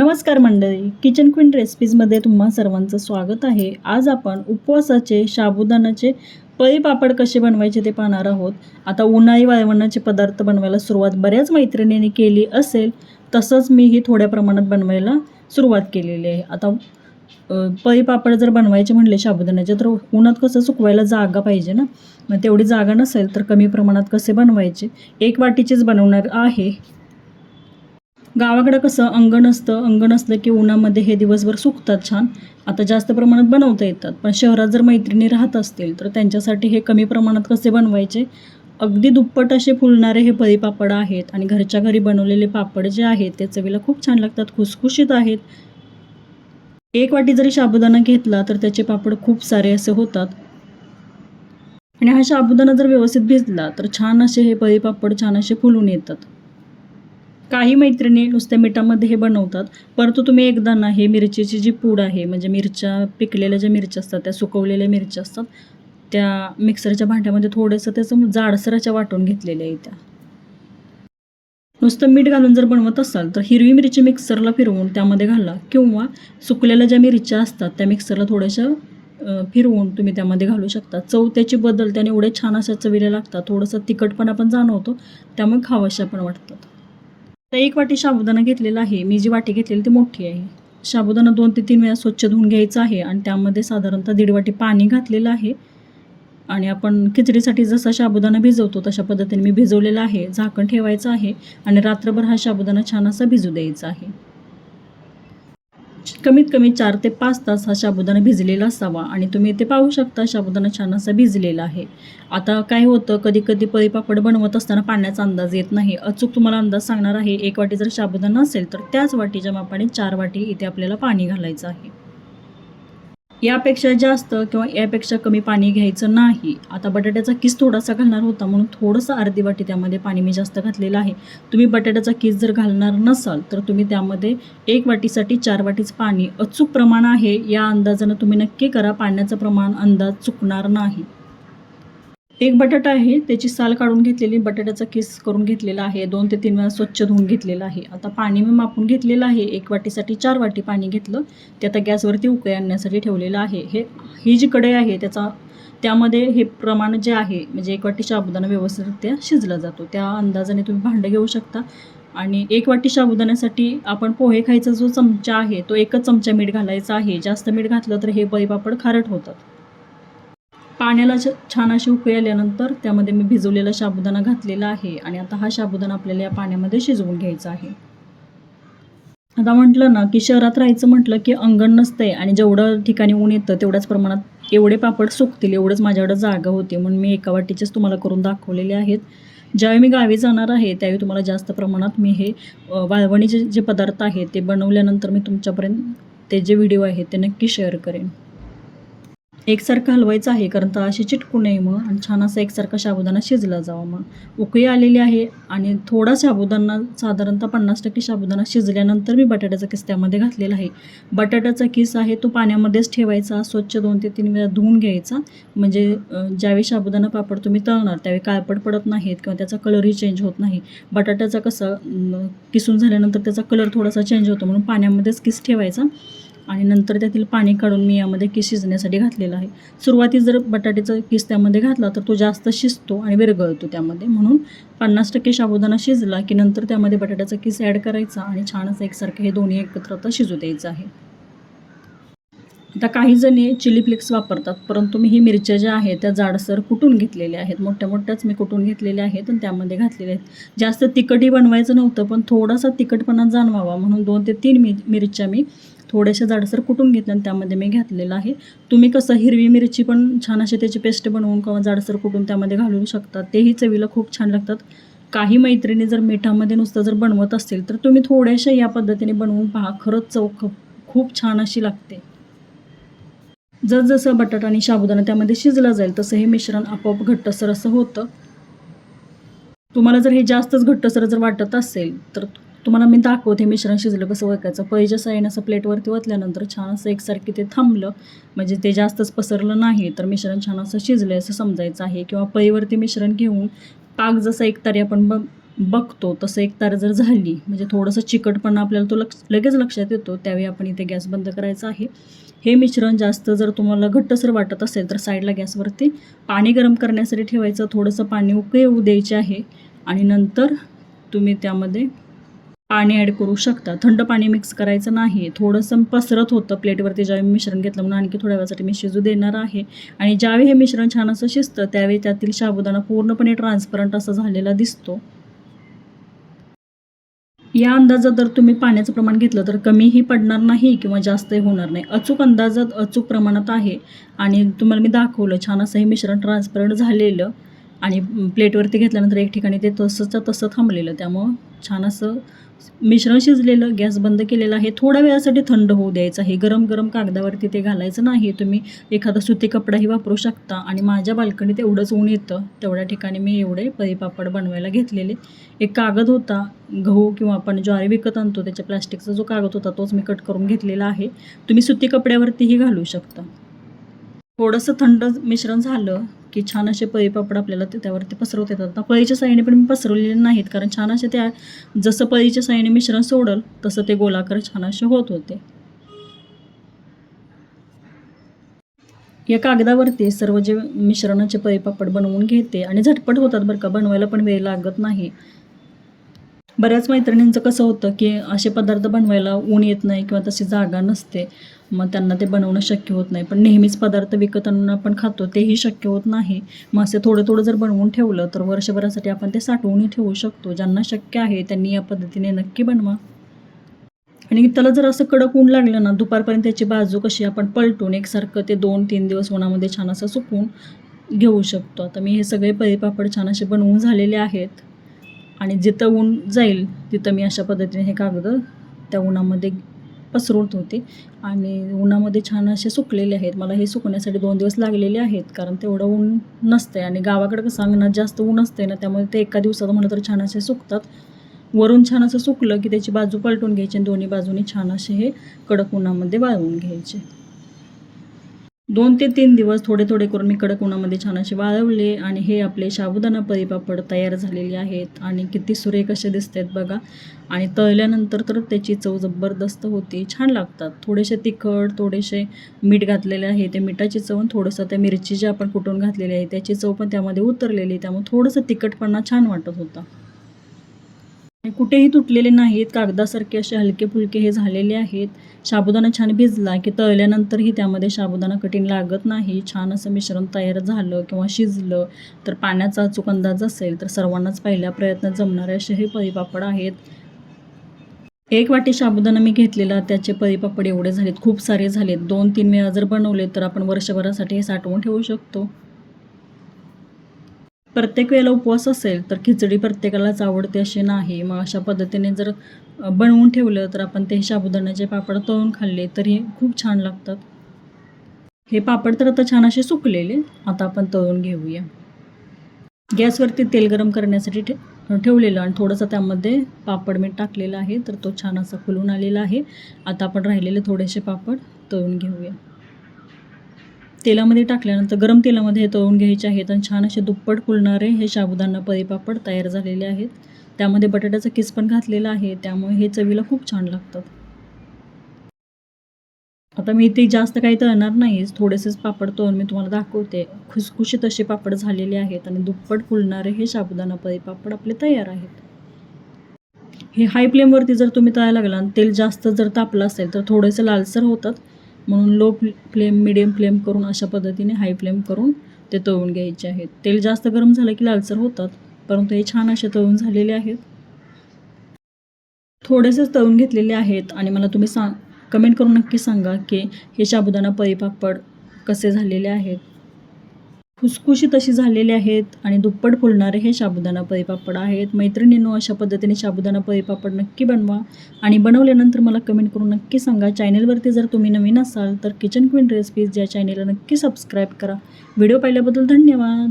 नमस्कार मंडळी kitchen queen रेसिपीजमध्ये तुम्हा सर्वांचं स्वागत आहे. आज आपण उपवासाचे साबुदाणाचे पळी पापड कसे बनवायचे ते पाहणार आहोत. आता उन्हाळी वाळवणाचे पदार्थ बनवायला सुरुवात बऱ्याच मैत्रिणींनी केली असेल तसंच मीही थोड्या प्रमाणात बनवायला सुरुवात केलेली आहे. आता पळी पापड जर बनवायचे म्हणले साबुदाण्याचे तर उन्हात कसं सुकवायला जागा पाहिजे ना? मग तेवढी जागा नसेल तर कमी प्रमाणात कसे बनवायचे? एक वाटीचेच बनवणार आहे. गावाकडं कसं अंगण असतं अंगण असलं की उन्हामध्ये हे दिवसभर सुकतात छान. आता जास्त प्रमाणात बनवता येतात. पण शहरात जर मैत्रिणी राहत असतील तर त्यांच्यासाठी हे कमी प्रमाणात कसे बनवायचे? अगदी दुप्पट असे फुलणारे हे पळीपापड आहेत आणि घरच्या घरी बनवलेले पापड जे आहेत ते चवीला खूप छान लागतात खुसखुशीत आहेत. एक वाटी जरी साबुदाणा घेतला तर त्याचे पापड खूप सारे असे होतात. आणि हा साबुदाणा जर व्यवस्थित भिजला तर छान असे हे पळीपापड छान असे फुलून येतात. काही मैत्रिणी नुसत्या मिठामध्ये हे बनवतात परंतु तुम्ही एकदा ना हे मिरचीची जी पूड आहे म्हणजे मिरच्या पिकलेल्या ज्या मिरच्या असतात त्या सुकवलेल्या मिरच्या असतात त्या मिक्सरच्या भांड्यामध्ये थोडंसं त्याचं जाडसराच्या वाटून घेतलेल्या आहे त्या. नुसतं मीठ घालून जर बनवत असाल तर हिरवी मिरची मिक्सरला फिरवून त्यामध्ये घाला किंवा सुकलेल्या ज्या मिरच्या असतात त्या मिक्सरला थोड्याशा फिरवून तुम्ही त्यामध्ये घालू शकता. चव त्याची बदल त्याने एवढे छान अशा चवीला लागतात थोडंसं तिखटपणा पण जाणवतो त्यामुळे खावशा पण वाटतात. तर एक वाटी साबुदाणा घेतलेला आहे. मी जी वाटी घेतलेली ती मोठी आहे. साबुदाणा दोन ते तीन वेळा स्वच्छ धुवून घ्यायचा आहे आणि त्यामध्ये साधारणतः दीड वाटी पाणी घातलेलं आहे. आणि आपण खिचडीसाठी जसा साबुदाणा भिजवतो तशा पद्धतीने मी भिजवलेला आहे. झाकण ठेवायचं आहे आणि रात्रभर हा साबुदाणा छान असा भिजू द्यायचा आहे. कमीत कमी चार ते पाच तास हा साबुदाणा भिजलेला असावा आणि तुम्ही इथे पाहू शकता साबुदाणा छान असा भिजलेला आहे. आता काय होतं कधी कधी पळी पापड बनवत असताना पाण्याचा अंदाज येत नाही. अचूक तुम्हाला अंदाज सांगणार आहे एक वाटी जर साबुदाणा असेल तर त्याच वाटीच्या मापाने चार वाटी इथे आपल्याला पाणी घालायचं आहे. यापेक्षा जास्त किंवा यापेक्षा कमी पाणी घ्यायचं नाही. आता बटाट्याचा किस थोडासा घालणार होता म्हणून थोडंसं अर्धी वाटी त्यामध्ये पाणी मी जास्त घातलेलं आहे. तुम्ही बटाट्याचा किस जर घालणार नसाल तर तुम्ही त्यामध्ये एक वाटीसाठी चार वाटीच पाणी. अचूक प्रमाण आहे या अंदाजानं तुम्ही नक्की करा पाण्याचं प्रमाण अंदाज चुकणार नाही. एक बटाटा आहे त्याची साल काढून घेतलेली बटाट्याचा किस करून घेतलेला आहे दोन ते तीन वेळा स्वच्छ धुवून घेतलेलं आहे. आता पाणी मी मापून घेतलेलं आहे एक वाटीसाठी चार वाटी पाणी घेतलं ते आता गॅसवरती उकळी आणण्यासाठी ठेवलेलं आहे. हे ही जी कढई आहे त्याचा त्यामध्ये हे प्रमाण जे आहे म्हणजे एक वाटी साबुदाणा व्यवस्थितरित्या शिजला जातो. त्या अंदाजाने तुम्ही भांडं घेऊ शकता. आणि एक वाटी साबुदाण्यासाठी आपण पोहे खायचा जो चमचा आहे तो एकच चमचा मीठ घालायचा आहे. जास्त मीठ घातलं तर हे बळीपापड खारट होतात. पाण्याला छान अशी उकळी आल्यानंतर त्यामध्ये मी भिजवलेला साबुदाणा घातलेला आहे आणि आता हा साबुदाणा आपल्याला या पाण्यामध्ये शिजवून घ्यायचा आहे. आता म्हटलं ना की शहरात राहायचं म्हटलं की अंगण नसतंय आणि जेवढं ठिकाणी ऊन येतं तेवढ्याच प्रमाणात एवढे पापड सुकतील एवढंच माझ्याकडं जागा होती. म्हणून मी एका वाटीचेच तुम्हाला करून दाखवलेले आहेत. ज्यावेळी मी गावी जाणार आहे त्यावेळी तुम्हाला जास्त प्रमाणात मी हे वाळवणीचे जे पदार्थ आहेत ते बनवल्यानंतर मी तुमच्यापर्यंत ते जे व्हिडिओ आहेत ते नक्की शेअर करेन. एकसारखं हलवायचं आहे कारण तर अशी चिटकू नये मग. आणि छान असा एकसारखा साबुदाणा शिजला जावा मग. उकळी आलेली आहे आणि थोडा साबुदाणा साधारणतः पन्नास टक्के साबुदाणा शिजल्यानंतर मी बटाट्याचा किस त्यामध्ये घातलेला आहे. बटाट्याचा किस आहे तो पाण्यामध्येच ठेवायचा स्वच्छ दोन ते तीन वेळा धुवून घ्यायचा. म्हणजे ज्यावेळी साबुदाणा पापड तुम्ही तळणार त्यावेळी काळपड पडत नाहीत किंवा त्याचा कलरही चेंज होत नाही. बटाट्याचा कसं किसून झाल्यानंतर त्याचा कलर थोडासा चेंज होतो म्हणून पाण्यामध्येच किस ठेवायचा. आणि नंतर त्यातील पाणी काढून मी यामध्ये किस शिजण्यासाठी घातलेलं आहे. सुरुवातीस जर बटाट्याचा किस त्यामध्ये घातला तर तो जास्त शिजतो आणि विरघळतो त्यामध्ये. म्हणून पन्नास टक्के साबुदाणा शिजला की नंतर त्यामध्ये बटाट्याचा किस ॲड करायचा आणि छान असं एकसारखं हे दोन्ही एकत्र आता शिजू द्यायचं आहे. आता काही जणी चिली फ्लेक्स वापरतात परंतु मी ही मिरच्या ज्या आहेत त्या जाडसर कुटून घेतलेल्या आहेत? मोठ्या मोठ्याच मी कुटून घेतलेल्या आहेत आणि त्यामध्ये घातलेल्या आहेत. जास्त तिखटही बनवायचं नव्हतं पण थोडासा तिखटपणा जाणवावा म्हणून दोन ते तीन मि मिरच्या मी थोड्याशा जाडसर कुटून घेतल्या आणि त्यामध्ये मी घातलेलं आहे. तुम्ही कसं हिरवी मिरची पण छान अशी त्याची पेस्ट बनवून किंवा जाडसर कुटून त्यामध्ये घालू शकता तेही चवीला खूप छान लागतात. काही मैत्रिणी जर मिठामध्ये नुसतं जर बनवत असतील तर तुम्ही थोड्याशा या पद्धतीने बनवून पहा. खरंच चव खूप छान अशी लागते. जसजसं बटाटा आणि साबुदाणा त्यामध्ये शिजला जाईल तसं हे मिश्रण आपोआप घट्टसर असं होतं. तुम्हाला जर हे जास्तच घट्टसर जर वाटत असेल तर तुम्हाला मी दाखवते मिश्रण शिजलं कसं ओळखायचं. पैच्या साईन असं प्लेटवरती ओतल्यानंतर छान असं एकसारखी ते थांबलं. म्हणजे ते जास्तच पसरलं नाही तर मिश्रण छान असं शिजलं असं समजायचं आहे. किंवा पळीवरती मिश्रण घेऊन पाक जसा एक तरी आपण ब बघतो तसं एक तार जर झाली. म्हणजे थोडंसं चिकटपणा आपल्याला तो लक्ष लगेच लक्षात येतो. त्यावेळी आपण इथे गॅस बंद करायचा आहे. हे मिश्रण जास्त जर तुम्हाला घट्टसर वाटत असेल तर साईडला गॅसवरती पाणी गरम करण्यासाठी ठेवायचं. थोडंसं पाणी उकळी येऊ द्यायचे आहे. आणि नंतर तुम्ही त्यामध्ये पाणी ॲड करू शकता. थंड पाणी मिक्स करायचं नाही. थोडंसं पसरत होतं प्लेटवरती ज्यावेळी मी मिश्रण घेतलं म्हणून आणखी थोड्या वेळासाठी मी शिजू देणार आहे. आणि ज्यावेळी हे मिश्रण छान असं शिजतं त्यावेळी त्यातील साबुदाणा पूर्णपणे ट्रान्सपरंट असा झालेला दिसतो. या अंदाजात जर तुम्ही पाण्याचं प्रमाण घेतलं तर कमीही पडणार नाही किंवा जास्तही होणार नाही. अचूक अंदाजात अचूक प्रमाणात आहे. आणि तुम्हाला मी दाखवलं छान असं हे मिश्रण ट्रान्सपरंट झालेलं. आणि प्लेटवरती घेतल्यानंतर एक ठिकाणी ते तसंच्या तसं थांबलेलं. त्यामुळं छान असं मिश्रण शिजलेलं गॅस बंद केलेला आहे. थोड्या वेळासाठी थंड होऊ द्यायचं आहे. गरम गरम कागदावरती ते घालायचं नाही. तुम्ही एखादा सुती कपडाही वापरू शकता. आणि माझ्या बाल्कनीत एवढंच ऊन येतं. तेवढ्या ठिकाणी मी एवढे पापड बनवायला घेतलेले. एक कागद होता. गहू किंवा आपण ज्वारी विकत आणतो त्याच्या प्लास्टिकचा जो कागद होता तोच मी कट करून घेतलेला आहे. तुम्ही सुती कपड्यावरतीही घालू शकता. थोडंसं थंड मिश्रण झालं की छान असे पळीपापड आपल्याला त्यावरती पसरवता येतात. आता पळीच्या साईने पण मी पसरवलेले नाहीत कारण छान असे त्या जसं पळीच्या साईने मिश्रण सोडल तसं ते गोलाकार छान असे होत होते. या कागदावरती सर्व जे मिश्रणाचे पळीपापड बनवून घेते आणि झटपट होतात बरं का बनवायला पण वेळ लागत नाही. बऱ्याच मैत्रिणींचं कसं होतं की असे पदार्थ बनवायला ऊन येत नाही किंवा तशी जागा नसते. मग त्यांना ते बनवणं शक्य होत नाही. पण नेहमीच पदार्थ विकत आणून आपण खातो तेही शक्य होत नाही. मग असे थोडं थोडं जर बनवून ठेवलं तर वर्षभरासाठी आपण ते साठवूनही ठेवू शकतो. ज्यांना शक्य आहे त्यांनी या पद्धतीने नक्की बनवा. आणि त्याला जर असं कडक ऊन लागलं ना दुपारपर्यंत त्याची बाजू कशी आपण पलटून एकसारखं ते दोन तीन दिवस उन्हामध्ये छान असं सुकवून घेऊ शकतो. आता मी हे सगळे पळीपापड छान असे बनवून झालेले आहेत. आणि जिथं ऊन जाईल तिथं मी अशा पद्धतीने हे कागद त्या उन्हामध्ये पसरवत होते. आणि उन्हामध्ये छान असे सुकलेले आहेत. मला हे सुकण्यासाठी दोन दिवस लागलेले आहेत कारण तेवढं ऊन नसते आणि गावाकडे कसं अंगणात जास्त ऊन असते ना त्यामुळे ते एका दिवसात म्हटलं तर छान असे सुकतात. वरून छान असं सुकलं की त्याची बाजू पलटून घ्यायची आणि दोन्ही बाजूने छान असे हे कडक उन्हामध्ये वाळवून घ्यायचे. दोन ते तीन दिवस थोडे थोडे करून मी कडक उन्हामध्ये छान असे वाळवले आणि हे आपले साबुदाणा परीपापड तयार झालेले आहेत. आणि किती सुरेख असे दिसत आहेत बघा. आणि तळल्यानंतर तर त्याची चव जबरदस्त होती. छान लागतात. थोडेसे तिखट थोडेसे मीठ घातलेले आहे. ते मिठाची चव थोडंसं त्या मिरची जे आपण कुटून घातलेली आहे त्याची चव पण त्यामध्ये उतरलेली त्यामुळे थोडंसं तिखटपणा छान वाटत होता. कुठेही तुटलेले नाहीत कागदासारखे असे हलके फुलके हे झालेले आहेत. साबुदाणा छान भिजला की तळल्यानंतरही त्यामध्ये साबुदाणा कठीण लागत नाही. छान असं मिश्रण तयार झालं किंवा शिजलं तर पाण्याचा अचूक अंदाज असेल तर सर्वांनाच पहिल्या प्रयत्नात जमणारे असे हे पळीपापड आहेत. एक वाटी साबुदाणा मी घेतलेला त्याचे पळीपापड एवढे झालेत खूप सारे झालेत. दोन तीन वेळा जर बनवले तर आपण वर्षभरासाठी हे साठवून ठेवू शकतो. प्रत्येक वेळेला उपवास असेल तर खिचडी प्रत्येकालाच आवडते अशी नाही. मग अशा पद्धतीने जर बनवून ठेवलं तर आपण ते साबुदाण्याचे पापड तळून खाल्ले तरी खूप छान लागतात. हे पापड तर आता छान असे सुकलेले आता आपण तळून घेऊया. गॅसवरती तेल गरम करण्यासाठी ठे ठेवलेलं आणि थोडंसं त्यामध्ये पापड मीठ टाकलेलं आहे तर तो छान असा फुलून आलेला आहे. आता आपण राहिलेले थोडेसे पापड तळून घेऊया. तेलामध्ये टाकल्यानंतर गरम तेलामध्ये तळून घ्यायचे आहेत आणि छान असे दुप्पट फुलणारे हे साबुदाणा परीपापड तयार झालेले आहेत. त्यामध्ये बटाट्याचा किस पण घातलेला आहे त्यामुळे हे चवीला खूप छान लागतात. आता मी ते जास्त काही तळणार नाहीच थोडेसेच पापड तळून मी तुम्हाला दाखवते. खुसखुशीत असे पापड झालेले आहेत आणि दुप्पट फुलणारे हे साबुदाणा परीपापड आपले तयार आहेत. हे हाय फ्लेमवरती जर तुम्ही तळायला लागला आणि तेल जास्त जर तापलं असेल तर थोडेसे लालसर होतात. म्हणून लो फ्लेम मिडियम फ्लेम करून अशा पद्धतीने हाय फ्लेम करून ते तळून घ्यायचे आहेत. तेल जास्त गरम झालं की लालसर होतात परंतु हे छान असे तळून झालेले आहेत. थोडेसेच तळून घेतलेले आहेत आणि मला तुम्ही सांग कमेंट करून नक्की सांगा की हे साबुदाणा परिपापड कसे झालेले आहेत. खुसखुशीत अशी झालेले आहेत आणि दुप्पट फुलणारे हे साबुदाणा पळीपापड आहेत. मैत्रिणींनो अशा पद्धतीने साबुदाणा पळीपापड नक्की बनवा आणि बनवल्यानंतर मला कमेंट करून नक्की सांगा. चॅनेलवरती जर तुम्ही नवीन असाल तर किचन क्वीन रेसिपीज या चॅनेलला नक्की सबस्क्राईब करा. व्हिडिओ पाहिल्याबद्दल धन्यवाद.